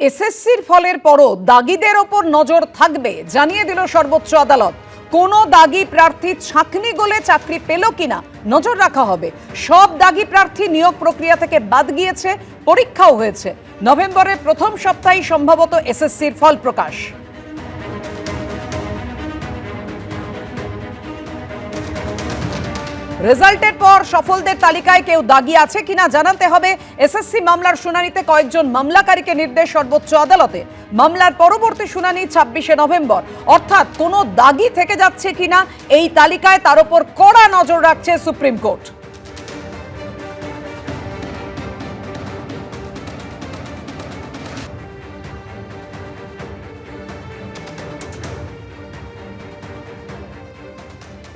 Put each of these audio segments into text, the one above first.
এসএসসির ফলের পরও দাগিদের ওপর নজর থাকবে, জানিয়ে দিল সর্বোচ্চ আদালত। কোনো দাগি প্রার্থী ছাঁকনি গোলে চাকরি পেল কিনা, নজর রাখা হবে। সব দাগি প্রার্থী নিয়োগ প্রক্রিয়া থেকে বাদ গিয়েছে, পরীক্ষাও হয়েছে। নভেম্বরের প্রথম সপ্তাহে সম্ভবত এসএসসির ফল প্রকাশ। রেজাল্টের পর সফলদের তালিকায় কেউ দাগি আছে কিনা জানাতে হবে এসএসসি মামলার শুনানিতে কয়েকজন মামলাকারীকে নির্দেশ সর্বোচ্চ আদালতে। মামলার পরবর্তী শুনানি ছাব্বিশে নভেম্বর। অর্থাৎ কোনো দাগি থেকে যাচ্ছে কিনা, এই তালিকায় তার উপর কড়া নজর রাখছে সুপ্রিম কোর্ট।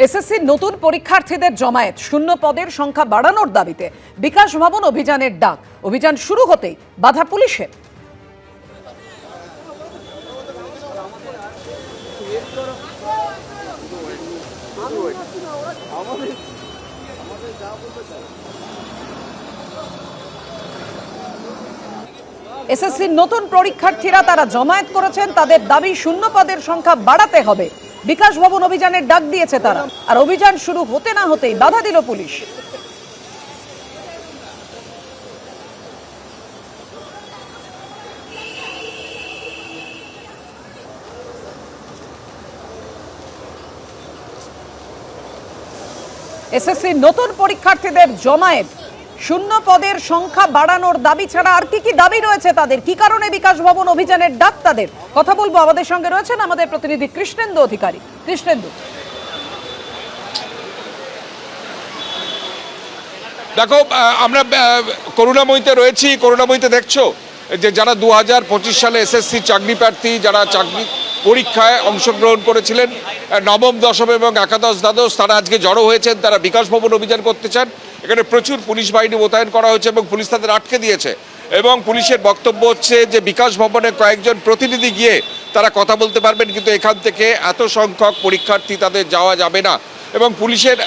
এসএসসির নতুন পরীক্ষার্থীদের জমায়েত। শূন্য পদের সংখ্যা বাড়ানোর দাবিতে বিকাশ ভবন অভিযানের ডাক। অভিযান শুরু হতেই বাধা পুলিশের। এসএসসির নতুন পরীক্ষার্থীরা তারা জমায়েত করেছেন। তাদের দাবি শূন্য পদের সংখ্যা বাড়াতে হবে। বিকাশ ভবন অভিযানের ডাক দিয়েছে তারা। আর অভিযান শুরু হতে না হতেই বাধা দিল পুলিশ। এসএসসির নতুন পরীক্ষার্থীদের জমায়েত। শূন্য পদের সংখ্যা বাড়ানোর দাবি ছাড়া আর কি কি দাবি রয়েছে তাদের? কি কারণে বিকাশ ভবন অভিযানের ডাক তাদের? কথা বলব আমাদের সঙ্গে রয়েছেন আমাদের প্রতিনিধি কৃষ্ণেন্দু অধিকারী। কৃষ্ণেন্দু। দেখো আমরা করুণাময়ীতে রয়েছি। করুণাময়ীতে দেখছ যে যারা দু হাজার পঁচিশ সালে এসএসসি চাকরি প্রার্থী, যারা চাকরি পরীক্ষায় অংশগ্রহণ করেছিলেন নবম দশম এবং একাদশ দ্বাদশ, তারা আজকে জড়ো হয়েছেন, তারা বিকাশ ভবন অভিযান করতে চান। এখানে প্রচুর পুলিশ বাহিনী মোতায়েন করা হয়েছে এবং পুলিশ তাদের আটকে দিয়েছে। এবং পুলিশের বক্তব্য হচ্ছে যে বিকাশ ভবনে কয়েকজন প্রতিনিধি গিয়ে তারা কথা বলতে পারবেন, কিন্তু এখান থেকে এত সংখ্যক পরীক্ষার্থী তাদের যাওয়া যাবে না। এবং পুলিশের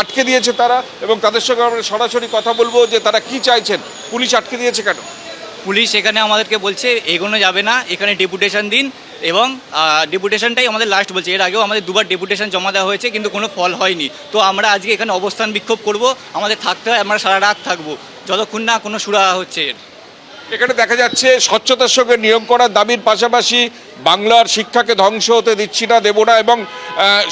আটকে দিয়েছে তারা এবং তাদের সঙ্গে আমরা সরাসরি কথা বলব যে তারা কি চাইছেন। পুলিশ আটকে দিয়েছে কেন? পুলিশ এখানে আমাদেরকে বলছে, এগোনো যাবে না, এখানে ডেপুটেশন দিন এবং ডেপুটেশনটাই আমাদের লাস্ট বলছে। এর আগেও আমাদের দুবার ডেপুটেশন জমা দেওয়া হয়েছে, কিন্তু কোনো ফল হয়নি। তো আমরা আজকে এখানে অবস্থান বিক্ষোভ করব, আমাদের থাকতে হয়, আমরা সারা রাত থাকব। যতক্ষণ না কোনো সুরাহা হচ্ছে এর। এখানে দেখা যাচ্ছে, স্বচ্ছতার সঙ্গে নিয়োগ করার দাবির পাশাপাশি বাংলার শিক্ষাকে ধ্বংস হতে দিচ্ছি না, দেব না এবং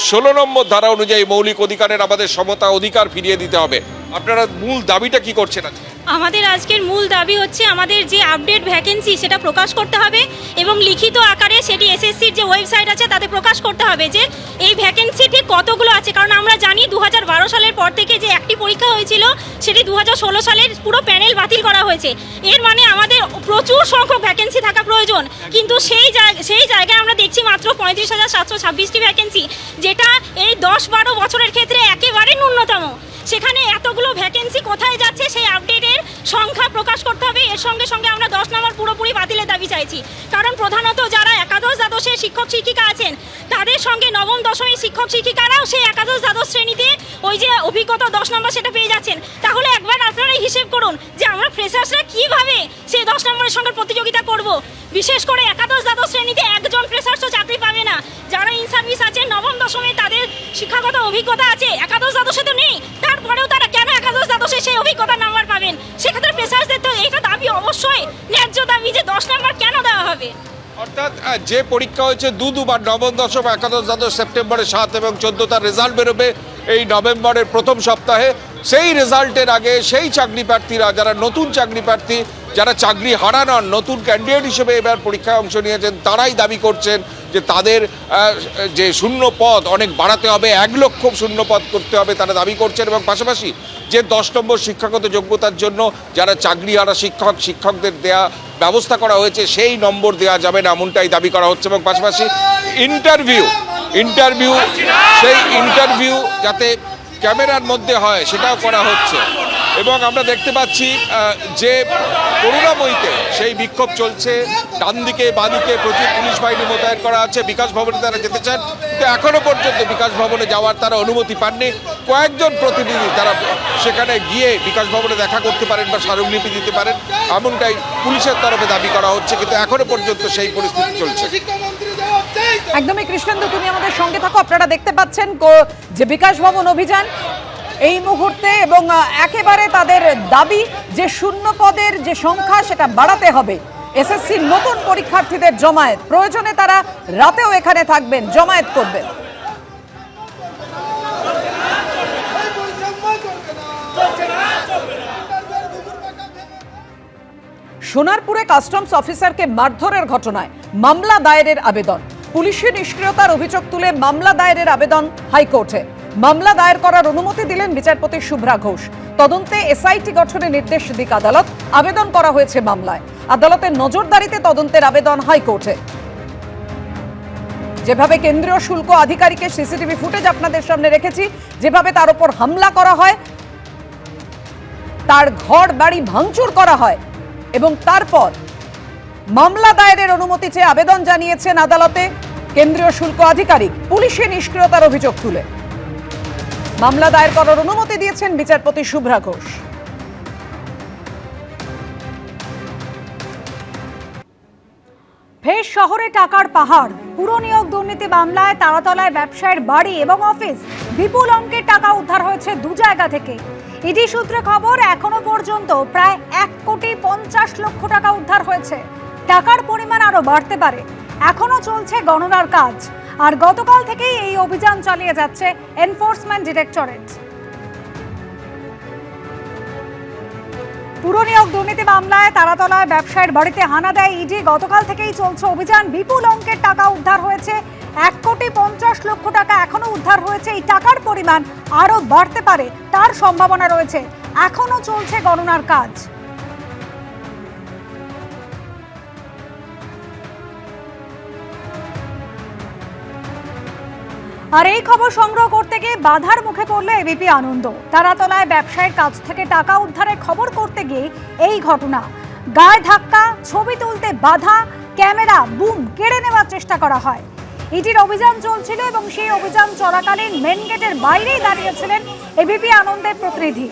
ষোলো নম্বর ধারা অনুযায়ী মৌলিক অধিকারের আমাদের সমতা অধিকার ফিরিয়ে দিতে হবে। আপনারা মূল দাবিটা কি করছেন আজকে? আমাদের আজকের মূল দাবি হচ্ছে আমাদের যে আপডেট ভ্যাকেন্সি সেটা প্রকাশ করতে হবে এবং লিখিত আকারে সেটি এসএসসির যে ওয়েবসাইট আছে তাতে প্রকাশ করতে হবে যে এই ভ্যাকেন্সি ঠিক কতগুলো আছে। কারণ আমরা জানি দু হাজার বারো সালের পর থেকে যে একটি পরীক্ষা হয়েছিল, সেটি দু হাজার ষোলো সালের পুরো প্যানেল বাতিল করা হয়েছে। এর মানে আমাদের প্রচুর সংখ্যক ভ্যাকেন্সি থাকা প্রয়োজন। কিন্তু সেই সেই জায়গায় আমরা দেখছি মাত্র পঁয়ত্রিশ হাজার সাতশো ছাব্বিশটি ভ্যাকেন্সি যেটা এই দশ বারো বছরের ক্ষেত্রে একেবারে ন্যূনতম। সেখানে এতগুলো ভ্যাকেন্সি কোথায় যাচ্ছে সেই আপডেটের সংখ্যা প্রকাশ করতে হবে। এর সঙ্গে সঙ্গে আমরা দশ নম্বর পুরোপুরি বাতিলের দাবি চাইছি। কারণ প্রধানত যারা একাদশ দ্বাদশের শিক্ষক শিক্ষিকা আছেন, তাদের সঙ্গে নবম দশমী শিক্ষক শিক্ষিকারাও সেই একাদশ দ্বাদশ শ্রেণীতে ওই যে অভিজ্ঞতা দশ নম্বর সেটা পেয়ে যাচ্ছেন। তাহলে একবার আপনারা হিসেব করুন যে আমরা ফ্রেশার্সরা কীভাবে সেই দশ নম্বরের সঙ্গে প্রতিযোগিতা করব। বিশেষ করে একাদশ দ্বাদশ শ্রেণীতে একজন ফ্রেশার্সও চাকরি পাবে না। যারা ইন সার্ভিস আছে নবম দশমে তাদের শিক্ষাগত অভিজ্ঞতা আছে, একাদশ দ্বাদশে তো নেই। যে পরীক্ষা হয়েছে দু দুবার, নবম, দশম, একাদশ, দ্বাদশ সেপ্টেম্বরের সাত এবং চোদ্দ, তার রেজাল্ট বেরোবে এই নভেম্বরের প্রথম সপ্তাহে। সেই রেজাল্টের আগে সেই চাকরি প্রার্থীরা, যারা নতুন চাকরি প্রার্থী, যারা চাকরি হারানন নতুন ক্যান্ডিডেট হিসেবে এবার পরীক্ষায় অংশ নিয়েছেন, তারাই দাবি করছেন যে তাদের যে শূন্য পদ অনেক বাড়াতে হবে, এক লক্ষ শূন্য পদ করতে হবে তারা দাবি করছেন এবং পাশাপাশি যে দশ নম্বর শিক্ষাগত যোগ্যতার জন্য যারা চাকরি হারা শিক্ষক, শিক্ষকদের দেয়া ব্যবস্থা করা হয়েছে, সেই নম্বর দেওয়া যাবে না, এমনটাই দাবি করা হচ্ছে। এবং পাশাপাশি ইন্টারভিউ ইন্টারভিউ সেই ইন্টারভিউ যাতে ক্যামেরার মধ্যে হয়, সেটাও করা হচ্ছে। এবং আমরা দেখতে পাচ্ছি যে করুণাময়ীতে সেই বিক্ষোভ চলছে। ডান দিকে বাদিকে প্রচুর পুলিশ বাহিনী মোতায়েন করা আছে। বিকাশ ভবনে তারা যেতে চান। কিন্তু এখনও পর্যন্ত বিকাশ ভবনে যাওয়ার তারা অনুমতি পাননি। কয়েকজন প্রতিনিধি তারা সেখানে গিয়ে বিকাশ ভবনে দেখা করতে পারেন বা স্মারকলিপি দিতে পারেন। এমনটাই পুলিশের তরফে দাবি করা হচ্ছে, কিন্তু এখনও পর্যন্ত সেই পরিস্থিতি চলছে। একদমই কৃষ্ণেন্দু, তুমি আমাদের সঙ্গে থাকো। আপনারা দেখতে পাচ্ছেন যে বিকাশ ভবন অভিযান এই মুহূর্তে এবং একেবারে তাদের দাবি যে শূন্য পদের যে সংখ্যা সেটা বাড়াতে হবে। এসএসসির নতুন পরীক্ষার্থীদের জমায়েত। প্রয়োজনে তারা রাতেও এখানে থাকবেন, জমায়েত করবেন। সোনারপুরে কাস্টমস অফিসারকে মারধরের ঘটনায় মামলা দায়েরের আবেদন। পুলিশের নিষ্ক্রিয়তার অভিযোগ তুলে মামলা দায়েরের আবেদন হাইকোর্টে। মামলা দায়ের করার অনুমতি দিলেন বিচারপতি শুভ্রা ঘোষ। তদন্তে এসআইটি গঠনের নির্দেশ দিক আদালত। আবেদন করা হয়েছে মামলায়। আদালতের নজরদারিতে তদন্তের আবেদন হাইকোর্টে। যেভাবে কেন্দ্রীয় শুল্ক আধিকারিকের সিসিটিভি ফুটেজ আপনাদের সামনে রেখেছি, যেভাবে তার উপর হামলা করা হয়, তার ঘর, বাড়ি ভাঙচুর করা হয় এবং তারপর মামলা দায়েরের অনুমতি চেয়ে আবেদন জানিয়েছেন আদালতে। কেন্দ্রীয় শুল্ক আধিকারিক পুলিশের নিষ্ক্রিয়তার অভিযোগ তুলে। মামলা দায়ের করার অনুমতি দিয়েছেন বিচারপতি শুভ্রা ঘোষ। ফের শহরে টাকার পাহাড়। পুরো নিয়োগ দুর্নীতি মামলায় তারাতলায় ব্যবসায়ের বাড়ি এবং অফিস বিপুল অঙ্কের টাকা উদ্ধার হয়েছে দু জায়গা থেকে। ইডি সূত্রে খবর, এখনও পর্যন্ত প্রায় এক কোটি পঞ্চাশ লক্ষ টাকা উদ্ধার হয়েছে। টাকার পরিমাণ আরও বাড়তে পারে। এখনও চলছে গণনার কাজ। আর গতকাল থেকেই এই অভিযান চালিয়ে যাচ্ছে এনফোর্সমেন্ট ডিরেক্টরেট। পুর নিয়োগ দুর্নীতি মামলায় তারাতলায় ব্যবসায়ীর বাড়িতে হানা দেয় ইডি। গতকাল থেকেই চলছে অভিযান। বিপুল অঙ্কের টাকা উদ্ধার হয়েছে। এক কোটি পঞ্চাশ লক্ষ টাকা এখনও উদ্ধার হয়েছে। এই টাকার পরিমাণ আরও বাড়তে পারে, তার সম্ভাবনা রয়েছে। এখনও চলছে গণনার কাজ। আর এই খবর সংগ্রহ করতে গিয়ে বাধার মুখে পড়ল এবিপি আনন্দ। তারাতলায় ব্যবসায়ীর কাছ থেকে টাকা উদ্ধারের খবর করতে গিয়ে এই ঘটনা। গায়ে ধাক্কা, ছবি তুলতে বাধা, ক্যামেরা, বুম কেড়ে নেওয়ার চেষ্টা করা হয়। ইডির অভিযান চলছিল এবং সেই অভিযান চলাকালীন মেন গেটের বাইরেই দাঁড়িয়েছিলেন এবিপি আনন্দের প্রতিনিধি।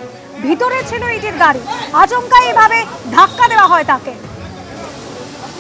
ভিতরে ছিল ইডির গাড়ি। আচমকা এভাবে ধাক্কা দেওয়া হয় তাকে।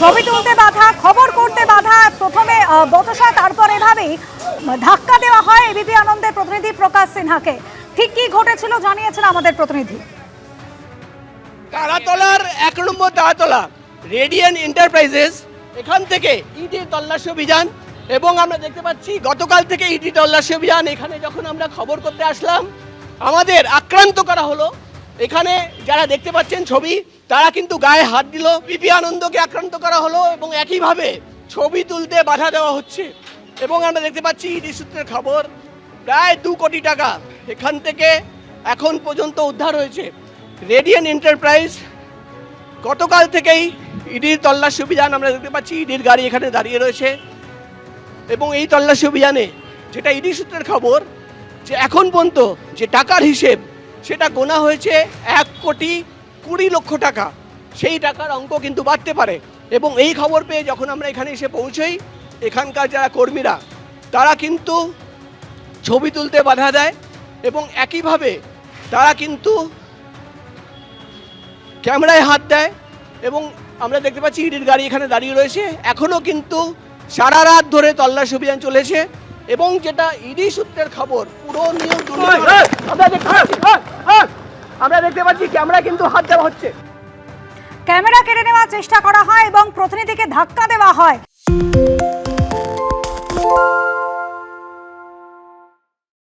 ছবি তুলতে বাধা, খবর করতে বাধা। প্রথমে বতসা, তারপর এভাবেই ধাক্কা দেওয়া হয় এবিপি আনন্দের প্রতিনিধি প্রকাশ সিনহাকে। ঠিক কি ঘটেছিল জানিয়েছেন আমাদের প্রতিনিধি। তারাতলার এক নম্বর তারাতলা রেডিয়ান এন্টারপ্রাইজেস, এখান থেকে ইডি তল্লাশি অভিযান এবং আমরা দেখতে পাচ্ছি গতকাল থেকে ইডি তল্লাশি অভিযান। এখানে যখন আমরা খবর করতে আসলাম, আমাদের আক্রান্ত করা হলো এখানে যারা দেখতে পাচ্ছেন ছবি, তারা কিন্তু গায়ে হাত দিল। পিপি আনন্দকে আক্রান্ত করা হলো এবং একইভাবে ছবি তুলতে বাধা দেওয়া হচ্ছে। এবং আমরা দেখতে পাচ্ছি ইডি সূত্রের খবর, প্রায় দু কোটি টাকা এখান থেকে এখন পর্যন্ত উদ্ধার হয়েছে। রেডিয়ান এন্টারপ্রাইজ, গতকাল থেকেই ইডির তল্লাশি অভিযান আমরা দেখতে পাচ্ছি, ইডির গাড়ি এখানে দাঁড়িয়ে রয়েছে। এবং এই তল্লাশি অভিযানে যেটা ইডি সূত্রের খবর, যে এখন পর্যন্ত যে টাকার হিসেব সেটা গোনা হয়েছে এক কোটি কুড়ি লক্ষ টাকা। সেই টাকার অঙ্ক কিন্তু বাড়তে পারে। এবং এই খবর পেয়ে যখন আমরা এখানে এসে পৌঁছই, এখানকার যারা কর্মীরা, তারা কিন্তু ছবি তুলতে বাধা দেয় এবং একইভাবে তারা কিন্তু ক্যামেরায় হাত দেয় এবং আমরা দেখতে পাচ্ছি ইডির গাড়ি এখানে দাঁড়িয়ে রয়েছে। এখনও কিন্তু সারা রাত ধরে তল্লাশি অভিযান চলেছে। এবং যেটা ইডি সূত্রের খবর পুরো নিয়োগ আমরা দেখতে পাচ্ছি আমরা দেখতে পাচ্ছি ক্যামেরা কিন্তু হাত দেওয়া হচ্ছে। ক্যামেরা কেড়ে নেওয়ার চেষ্টা করা হয় এবং প্রতিনিধিকে ধাক্কা দেওয়া হয়।